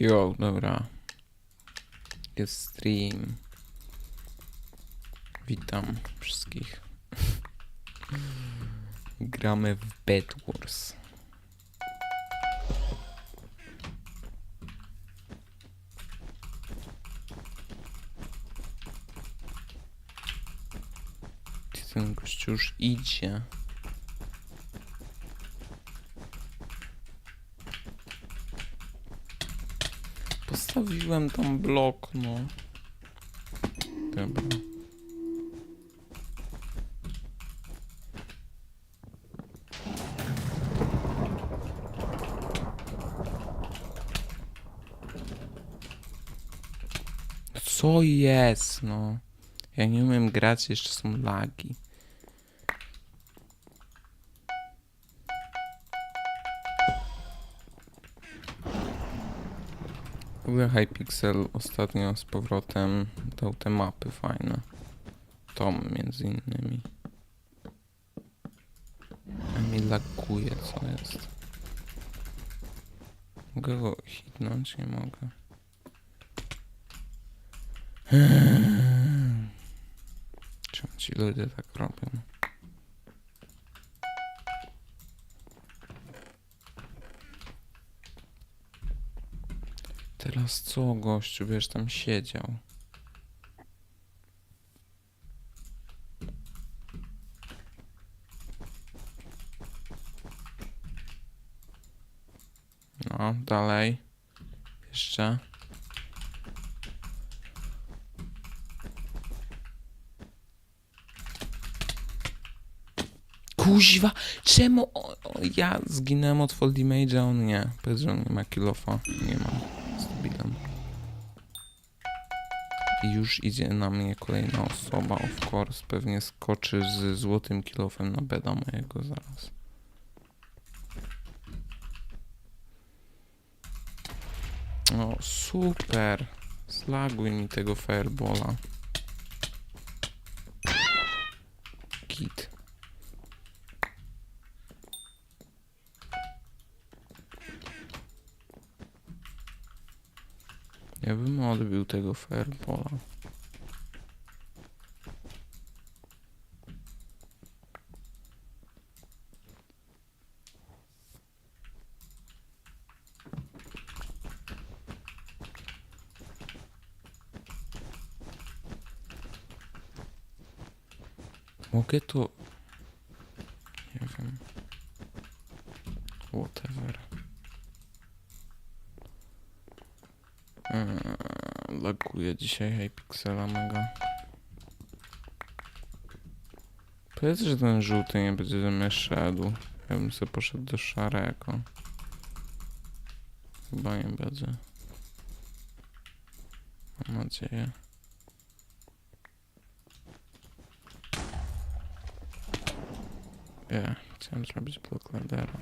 Jo, dobra. Jest stream. Witam wszystkich. Gramy w Bed Wars. Ten gościu już idzie? Postawiłem tam blok, no. Dobra. Co jest, no? Ja nie umiem grać, jeszcze są lagi. W ogóle Hypixel ostatnio z powrotem dał te mapy fajne. Tom między innymi. A mi laguje, co jest. Mogę go hitnąć? Nie mogę. Czemu ci ludzie tak robią? Teraz co, gościu, wiesz, tam siedział. No, dalej. Jeszcze. Kuźwa, czemu o, o, ja zginąłem od Fold Image'a, on nie. Powiedz, że on nie ma kilofa. Nie ma. I już idzie na mnie kolejna osoba, of course. Pewnie skoczy z złotym kilofem na beda mojego zaraz. O, super. Zlaguj mi tego firebola. Git. Ja bym odbił tego firebola. Mogę to... Laguje dzisiaj Hypixela mega. Powiedz, że ten żółty nie będzie ze mnie szedł. Ja bym sobie poszedł do szarego. Chyba nie będzie. Mam nadzieję. Nie, chciałem zrobić blok ladera.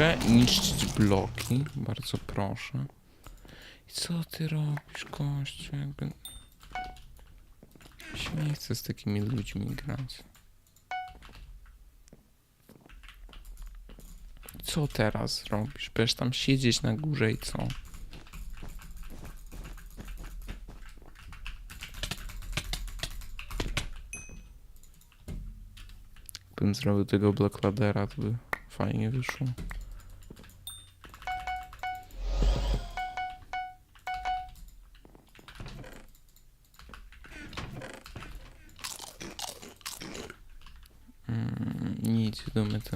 Mogę niszczyć bloki, bardzo proszę. I co ty robisz, gościu? Jakby... Się nie chce z takimi ludźmi grać. Co teraz robisz? Będziesz tam siedzieć na górze i co? Gdybym zrobił tego block ladera, to by fajnie wyszło.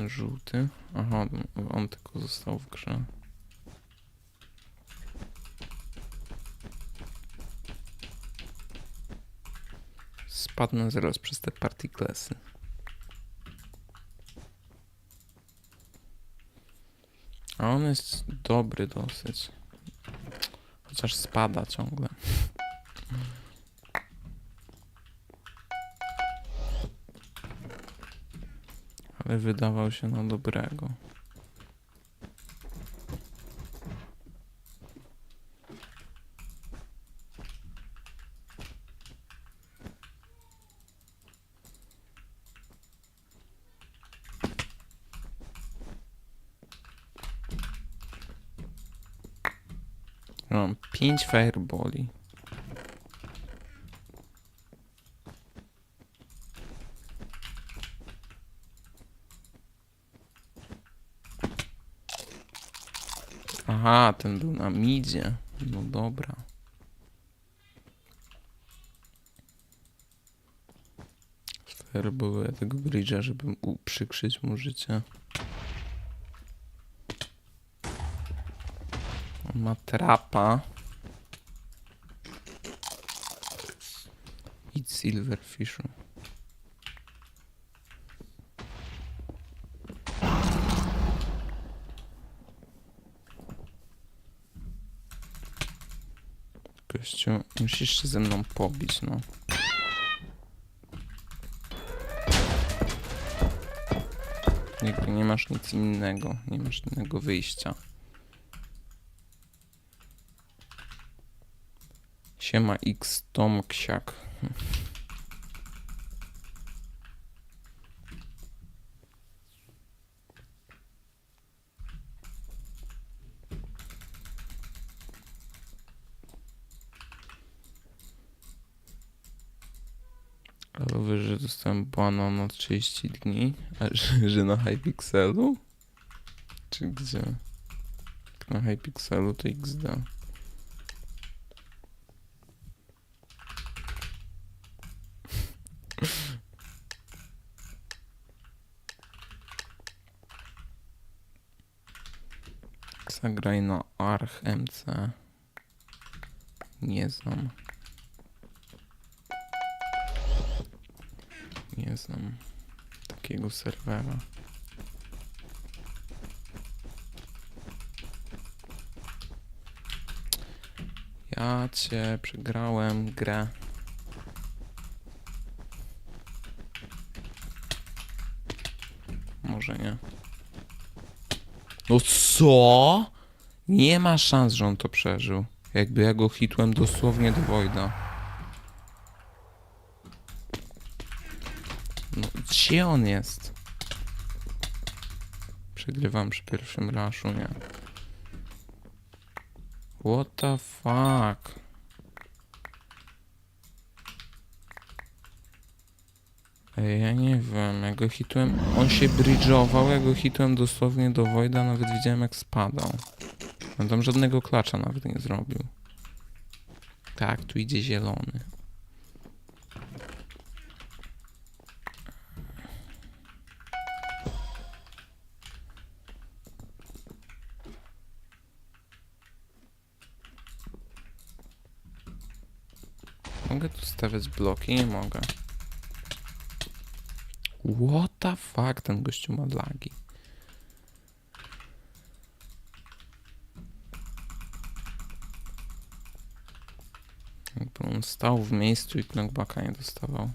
Ten żółty. Aha, on tylko został w grze. Spadnę zaraz przez te party klasy. A on jest dobry dosyć. Chociaż spada ciągle. Ale wydawał się na dobrego. Mam pięć fireboli. Aha, ten był na midzie. No dobra. Fireboluję tego bridge'a, żeby uprzykrzyć mu życie. On ma trapa. Idź silverfishu. Gościu, musisz się ze mną pobić, no. Jakby nie masz nic innego, nie masz innego wyjścia. Siema X Tom Ksiak. Ale wiesz, że bana na 30 dni, a że, na Hypixelu? Czy gdzie? Jak Na Hypixelu to XD. Zagraj na Arch MC. Nie znam. Nie znam takiego serwera. Ja cię przegrałem grę. Może nie. No co? Nie ma szans, że on to przeżył. Jakby ja go hitłem dosłownie do Wojda. No, gdzie on jest? Przegrywam przy pierwszym raszu, nie? What the fuck? Ej, ja nie wiem, ja go hitłem, on się bridge'ował, ja go hitłem dosłownie do Wojda, nawet widziałem jak spadał. On tam żadnego klacza nawet nie zrobił. Tak, tu idzie zielony. Mogę tu stawiać bloki? Nie mogę. What the fuck? Ten gościu ma lagi. Jakby on stał w miejscu i knockbacka nie dostawał.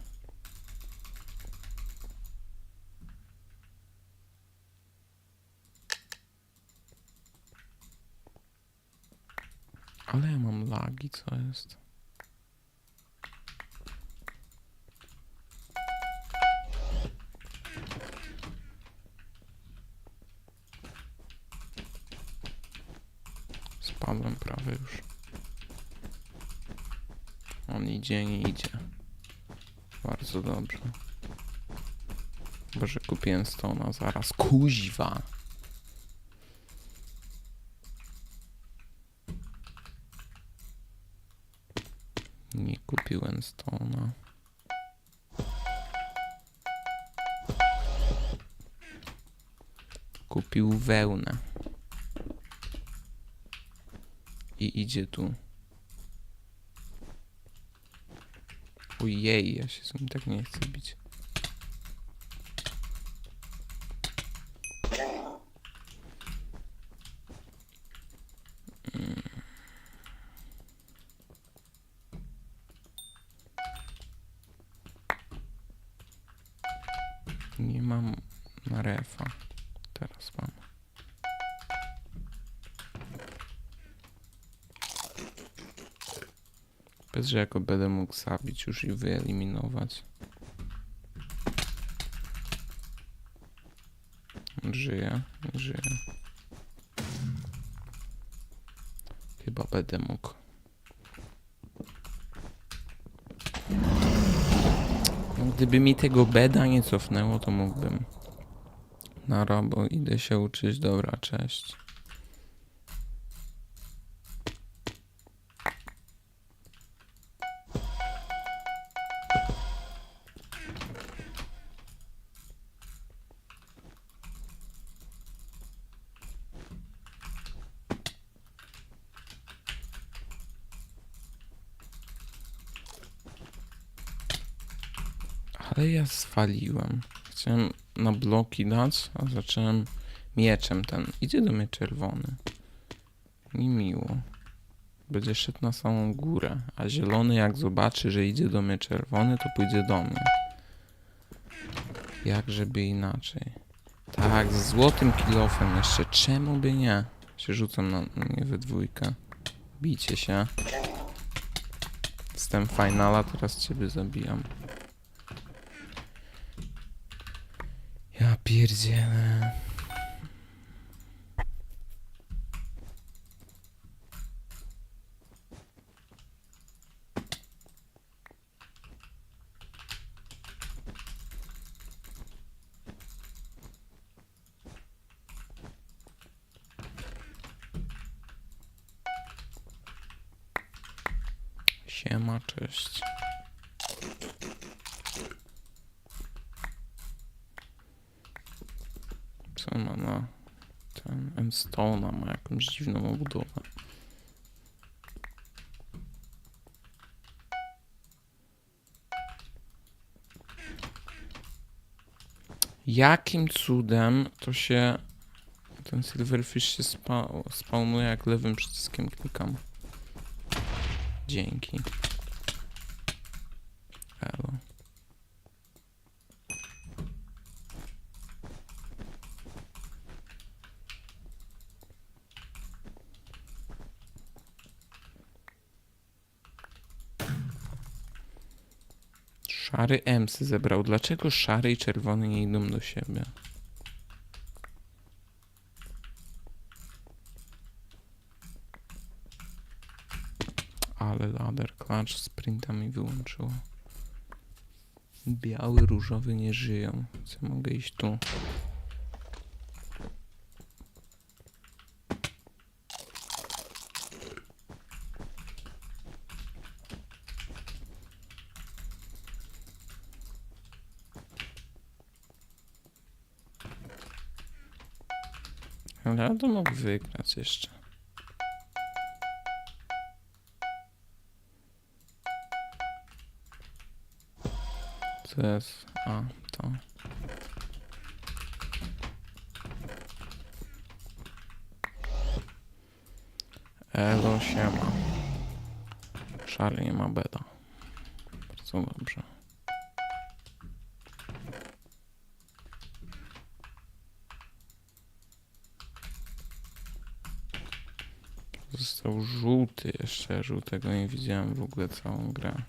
Ale ja mam lagi, co jest? Spadłem prawie już. On idzie, nie idzie. Bardzo dobrze. Boże, kupiłem stona zaraz. Kuźwa! Nie kupiłem stona. Kupił wełnę. I idzie tu. Ojej, ja się z nim tak nie chcę bić. Mm. Nie mam refa. Teraz mam. Bez, że jako będę mógł zabić już i wyeliminować. Żyje, żyje. Chyba będę mógł. No, gdyby mi tego beda nie cofnęło, to mógłbym. Nara, bo idę się uczyć. Dobra, cześć. Ale ja zwaliłem. Chciałem na bloki dać, a zacząłem mieczem ten. Idzie do mnie czerwony. Mi miło. Będzie szedł na samą górę. A zielony jak zobaczy, że idzie do mnie czerwony, to pójdzie do mnie. Jak żeby inaczej. Tak, z złotym kilofem jeszcze. Czemu by nie? Się rzucam na mnie we dwójkę. Bijcie się. Jestem finala, teraz ciebie zabijam. Ja pierdzielę. Siema, cześć. Co ma na ten Endstone'a ma jakąś dziwną obudowę. Jakim cudem to się ten Silverfish się spa spawnuje jak lewym przyciskiem klikam. Dzięki. Elo. Szary Ems zebrał. Dlaczego szary i czerwony nie idą do siebie? Ale ladder clutch sprinta mi wyłączyło. Biały, różowy nie żyją. Co mogę iść tu? Ale ja to mógł wygrać jeszcze. Co jest? A, to. Elo, siema. Szary nie ma beda. Żółtego nie widziałem w ogóle całą grę.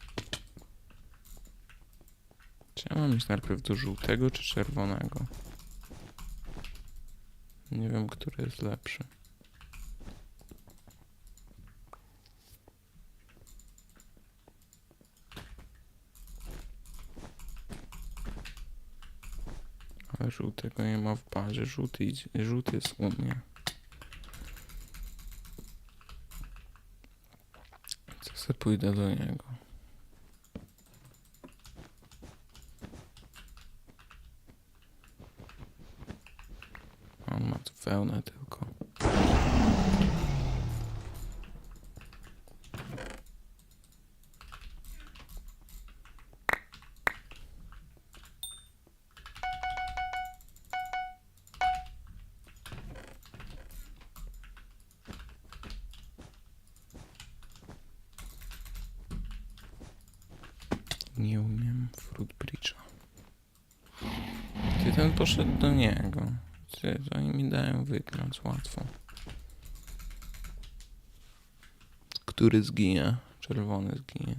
Czy ja mam iść najpierw do żółtego czy czerwonego? Nie wiem, który jest lepszy. Ale żółtego nie ma w bazie. Żółty, idzie, żółty jest u mnie. Co se pójdę do niego? On ma tu wełnę tylko. poszedł do niego. Ty, to oni mi dają wygrać łatwo. Który zginie? Czerwony zginie.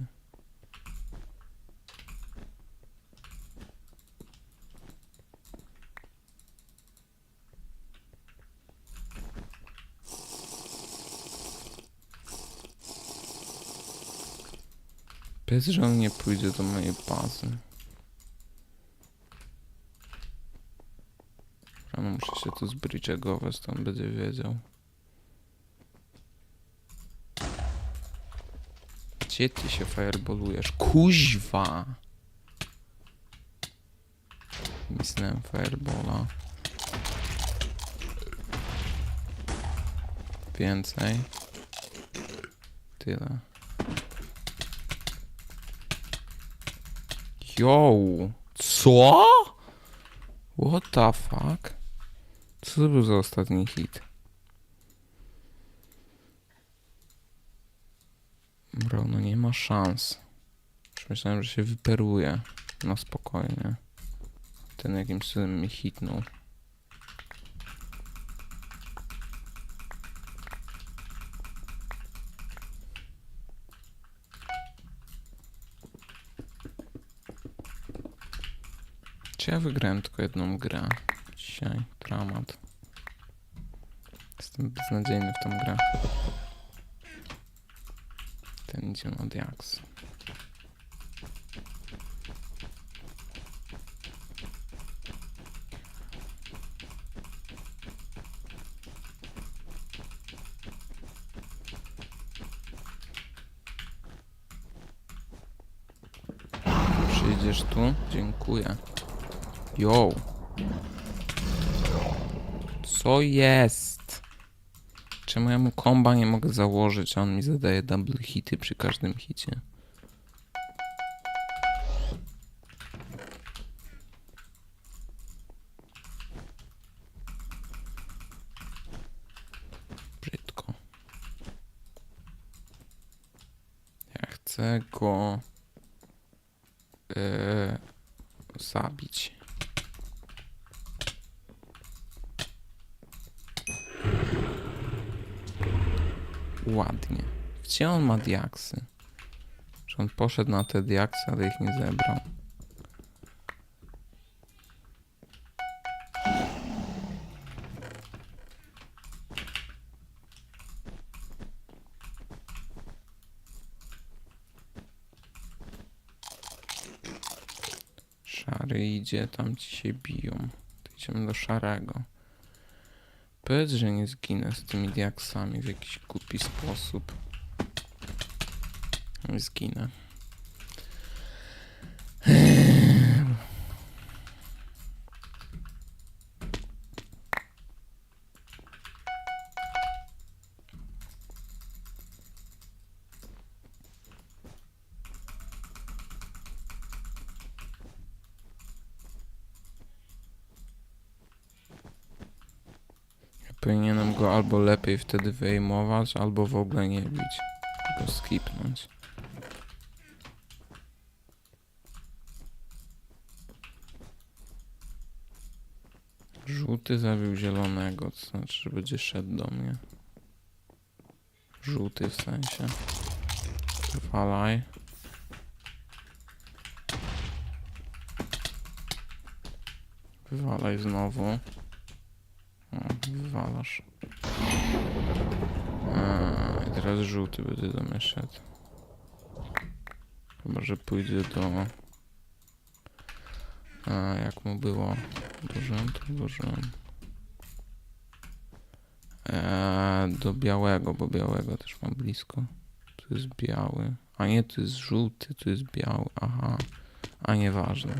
Bez, że on nie pójdzie do mojej bazy. Muszę się tu zbridgegować, on będzie wiedział. Gdzie ty się fireballujesz? Kuźwa! Misnąłem fireballa. Więcej. Tyle. Yo! Co? What the fuck? Co to był za ostatni hit? Bro, no nie ma szans. Myślałem, że się wyperuje. No spokojnie. Ten jakimś cudem mi hitnął. Czy ja wygrałem tylko jedną grę dzisiaj? Dramat. Jestem beznadziejny w tą grę. Ten idzie na diaks. Przyjdziesz tu? Dziękuję. Yo. Co jest? Czemu ja mu komba nie mogę założyć, a on mi zadaje double hity przy każdym hicie? Brzydko. Ja chcę go yy, zabić. Ładnie. Gdzie on ma diaksy? Że on poszedł na te diaksy, ale ich nie zebrał. Szary idzie, tam ci się biją. Idziemy do szarego. Powiedz, że nie zginę z tymi diaksami w jakiś głupi sposób. Zginę. Powinienem go albo lepiej wtedy wyjmować, albo w ogóle nie bić. Go skipnąć. Żółty zabił zielonego, to znaczy, że będzie szedł do mnie. Żółty w sensie. Wywalaj. Wywalaj znowu. Wywalasz. A, teraz żółty będzie do mnie. Chyba, że pójdzie do... A, jak mu było? Dużym, to dużym. Eee, do białego, bo białego też mam blisko. Tu jest biały. A nie, tu jest żółty, tu jest biały. Aha. A nieważne.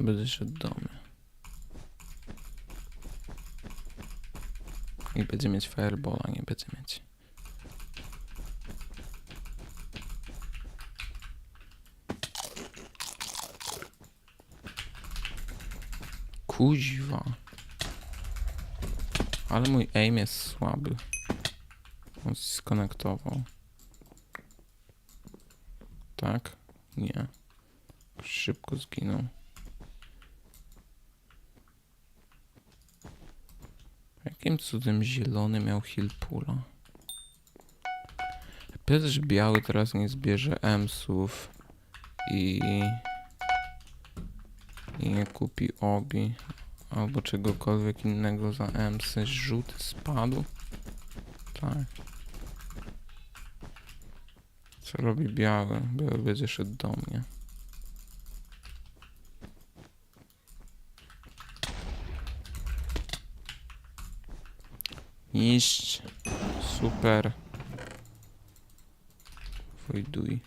Będę szedł do mnie. I będzie mieć fireballa, nie będzie mieć. Kuźwa. Ale mój aim jest słaby. On się skonektował. Tak? Nie. Szybko zginął. Jakim cudem zielony miał heal pula? Powiedz, że biały teraz nie zbierze emsów i... i nie kupi obi. albo czegokolwiek innego za emsy. Żółty spadł. Tak. Co robi biały? Biały będzie szedł do mnie. Iść. Super. Wojduj.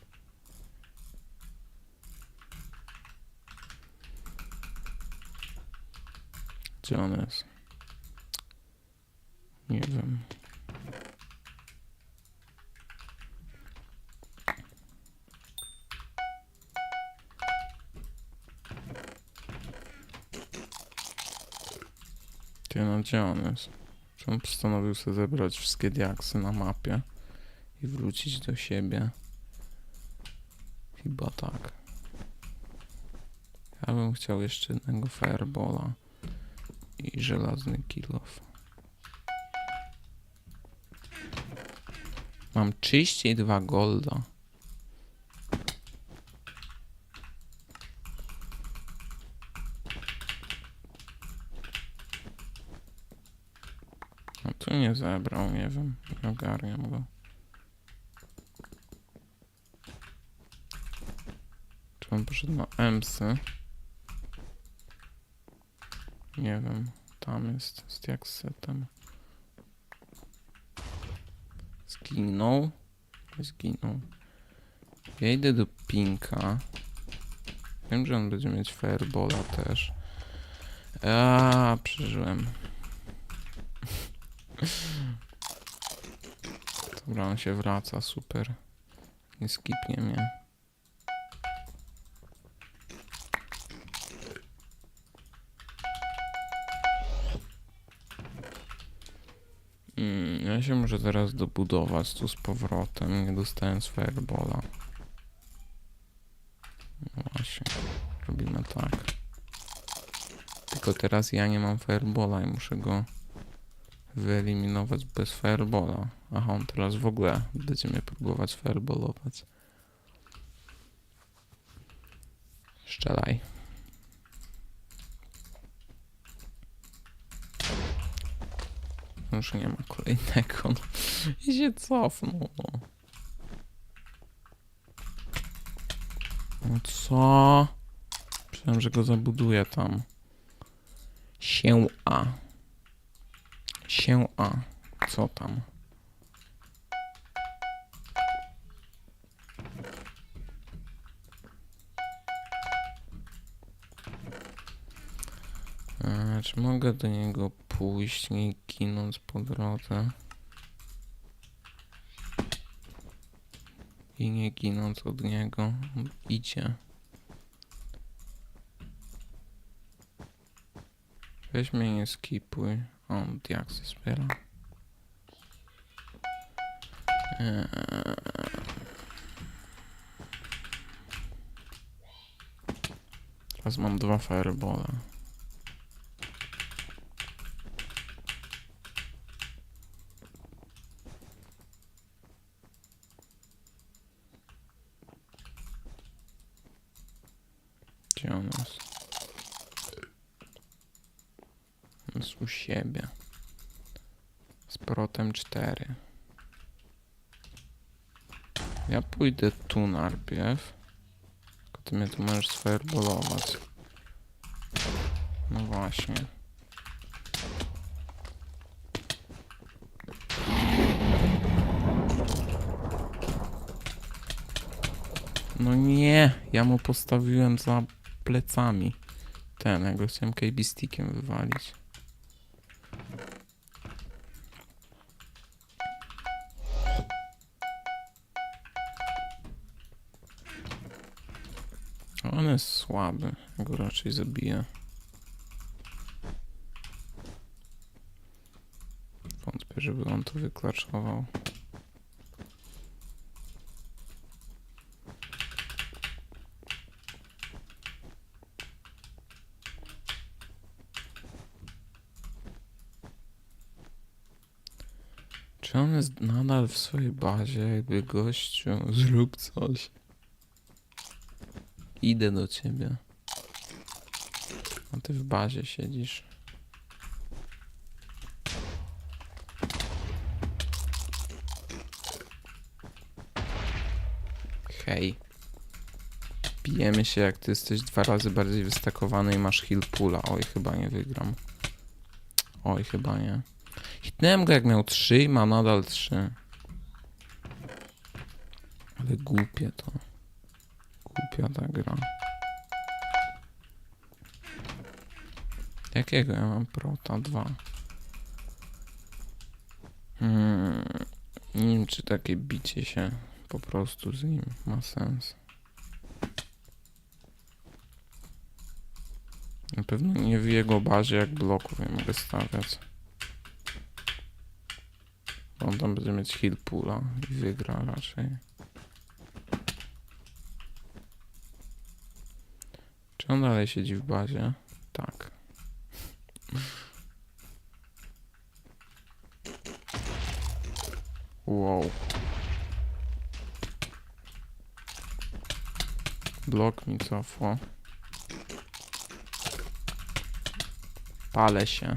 Gdzie on jest? Nie wiem. Ty no gdzie jest? On postanowił sobie zebrać wszystkie diaksy na mapie i wrócić do siebie? Chyba tak. Ja bym chciał jeszcze jednego firebola i żelazny kilof. Mam 32 golda. No tu nie zebrał, nie wiem. Nie ogarniam go. Czy on poszedł na emsy? Nie wiem. Tam jest z diaksetem. Zginął. Zginął. Ja idę do Pinka. Wiem, że on będzie mieć Firebola też. A, przeżyłem. Dobra, on się wraca, super. Nie skipnie mnie. Mm, ja się muszę teraz dobudować tu z powrotem, nie dostając firebola. No właśnie, robimy tak. Tylko teraz ja nie mam firebola i muszę go wyeliminować bez firebola. Aha, on teraz w ogóle będzie mnie próbować firebolować. Szczelaj. Już nie ma kolejnego. No. I się cofnął. No. no co? Myślałem, że go zabuduję tam. Się a. Się a. Co tam? E, czy mogę do niego pójść, nie ginąc po drodze? I nie ginąc od niego, idzie. Weź mnie nie skipuj. On diaksy zbiera. Eee. Teraz mam dwa firebole. Gdzie on jest? Jest u siebie. Z protem 4. Ja pójdę tu najpierw. Tylko ty mnie tu możesz sfirebolować. No właśnie. No nie, ja mu postawiłem za plecami. Ten, ja go chciałem KB stickiem wywalić. Słaby. Go raczej zabiję. Wątpię, żeby on to wyklaczował. Czy on jest nadal w swojej bazie? Jakby gościu, zrób coś. Idę do ciebie. A ty w bazie siedzisz. Hej. Bijemy się jak ty jesteś dwa razy bardziej wystakowany i masz heal pula. Oj, chyba nie wygram. Oj, chyba nie. Hitnąłem go jak miał 3 i ma nadal 3. Ale głupie to. Głupia ta gra. Jakiego ja mam prota? Dwa. Hmm. Nie wiem, czy takie bicie się po prostu z nim ma sens. Na pewno nie w jego bazie, jak bloków mogę stawiać. Bo on tam będzie mieć heal pula i wygra raczej. On dalej siedzi w bazie? Tak. Wow. Blok mi cofło. Palę się.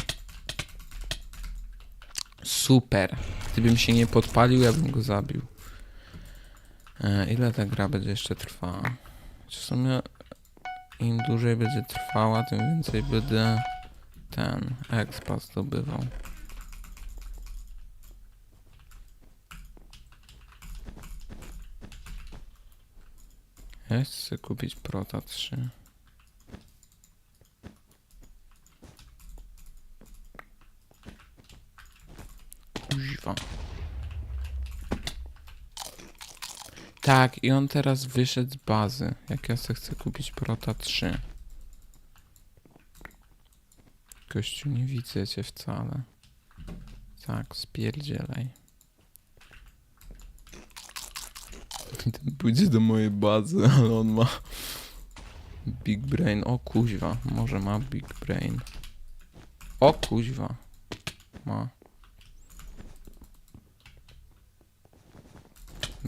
Super. Gdybym się nie podpalił, ja bym go zabił. E, ile ta gra będzie jeszcze trwała? W sumie im dłużej będzie trwała, tym więcej będę ten expa zdobywał. Ja chcę kupić Prota 3. Kuźwa. Tak, i on teraz wyszedł z bazy. Jak ja sobie chcę kupić Prota 3. Gościu, nie widzę cię wcale. Tak, spierdzielaj. Ten pójdzie do mojej bazy, ale on ma Big Brain. O kuźwa, może ma Big Brain. O kuźwa. Ma.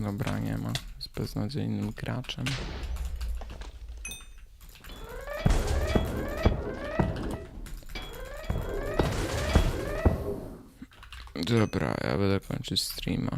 Dobra, nie ma. Jest beznadziejnym graczem. Dobra, ja będę kończyć streama.